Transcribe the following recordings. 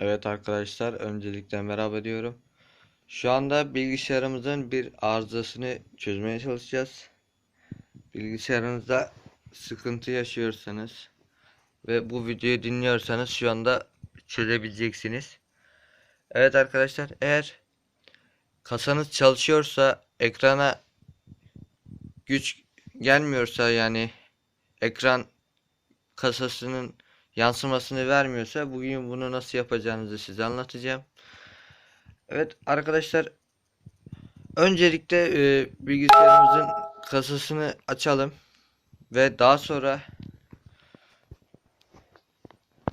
Evet arkadaşlar öncelikle merhaba diyorum. Şu anda bilgisayarımızın bir arızasını çözmeye çalışacağız. Bilgisayarınızda sıkıntı yaşıyorsanız ve bu videoyu dinliyorsanız şu anda çözebileceksiniz. Evet arkadaşlar eğer kasanız çalışıyorsa ekrana güç gelmiyorsa yani ekran kasasının yansımasını vermiyorsa bugün bunu nasıl yapacağınızı size anlatacağım. Evet arkadaşlar öncelikle e, bilgisayarımızın kasasını açalım ve daha sonra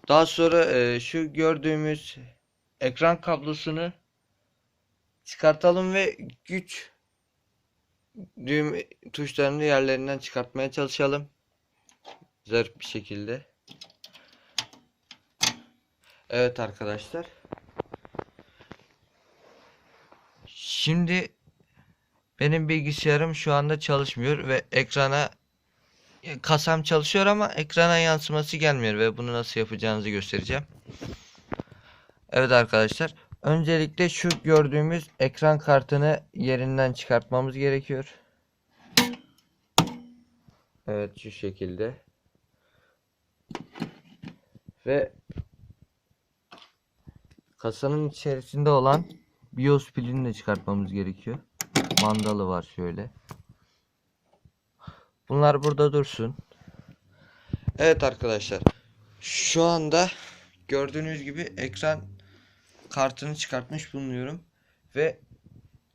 daha sonra e, şu gördüğümüz ekran kablosunu çıkartalım ve güç düğüm tuşlarını yerlerinden çıkartmaya çalışalım. Zarif bir şekilde. Evet arkadaşlar. Şimdi benim bilgisayarım şu anda çalışmıyor ve ekrana kasam çalışıyor ama ekrana yansıması gelmiyor ve bunu nasıl yapacağınızı göstereceğim. Evet arkadaşlar. Öncelikle şu gördüğümüz ekran kartını yerinden çıkartmamız gerekiyor. Evet şu şekilde. Ve kasanın içerisinde olan BIOS pilini de çıkartmamız gerekiyor. Mandalı var şöyle. Bunlar burada dursun. Evet arkadaşlar. Şu anda gördüğünüz gibi ekran kartını çıkartmış bulunuyorum. Ve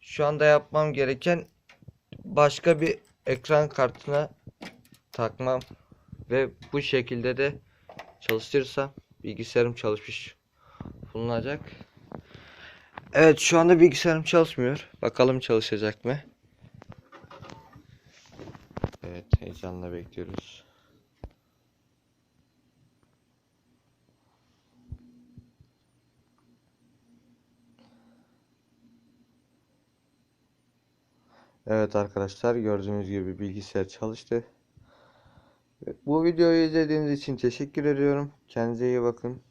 şu anda yapmam gereken başka bir ekran kartına takmam ve bu şekilde de çalıştırırsam bilgisayarım çalışmış bulunacak. Evet şu anda bilgisayarım çalışmıyor. Bakalım çalışacak mı? Evet heyecanla bekliyoruz. Evet arkadaşlar gördüğünüz gibi bilgisayar çalıştı. Bu videoyu izlediğiniz için teşekkür ediyorum. Kendinize iyi bakın.